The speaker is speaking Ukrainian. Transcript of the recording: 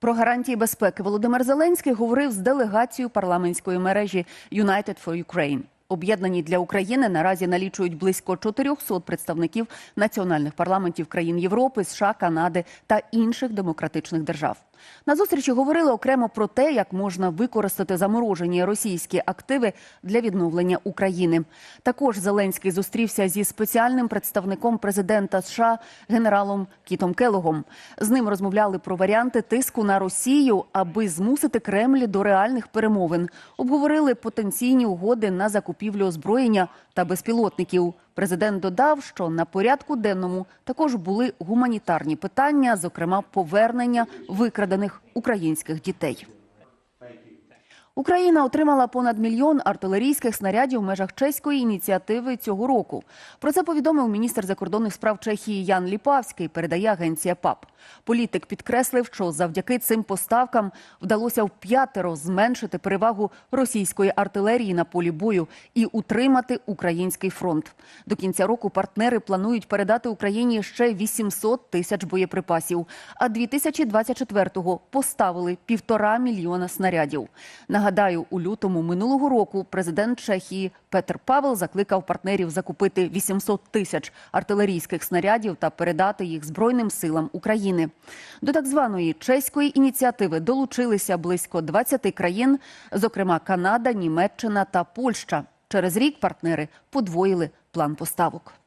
Про гарантії безпеки Володимир Зеленський говорив з делегацією парламентської мережі United for Ukraine. Об'єднані для України наразі налічують близько 400 представників національних парламентів країн Європи, США, Канади та інших демократичних держав. На зустрічі говорили окремо про те, як можна використати заморожені російські активи для відновлення України. Також Зеленський зустрівся зі спеціальним представником президента США генералом Кітом Келогом. З ним розмовляли про варіанти тиску на Росію, аби змусити Кремль до реальних перемовин. Обговорили потенційні угоди на закупівлю озброєння та безпілотників. Президент додав, що на порядку денному також були гуманітарні питання, зокрема повернення викрадених українських дітей. Україна отримала понад мільйон артилерійських снарядів в межах чеської ініціативи цього року. Про це повідомив міністр закордонних справ Чехії Ян Ліпавський. Передає агенція ПАП. Політик підкреслив, що завдяки цим поставкам вдалося вп'ятеро зменшити перевагу російської артилерії на полі бою і утримати український фронт. До кінця року партнери планують передати Україні ще 800 тисяч боєприпасів. А 2024-го поставили півтора мільйона снарядів. Нагадаю, у лютому минулого року президент Чехії Петр Павел закликав партнерів закупити 800 тисяч артилерійських снарядів та передати їх Збройним силам України. До так званої чеської ініціативи долучилися близько 20 країн, зокрема Канада, Німеччина та Польща. Через рік партнери подвоїли план поставок.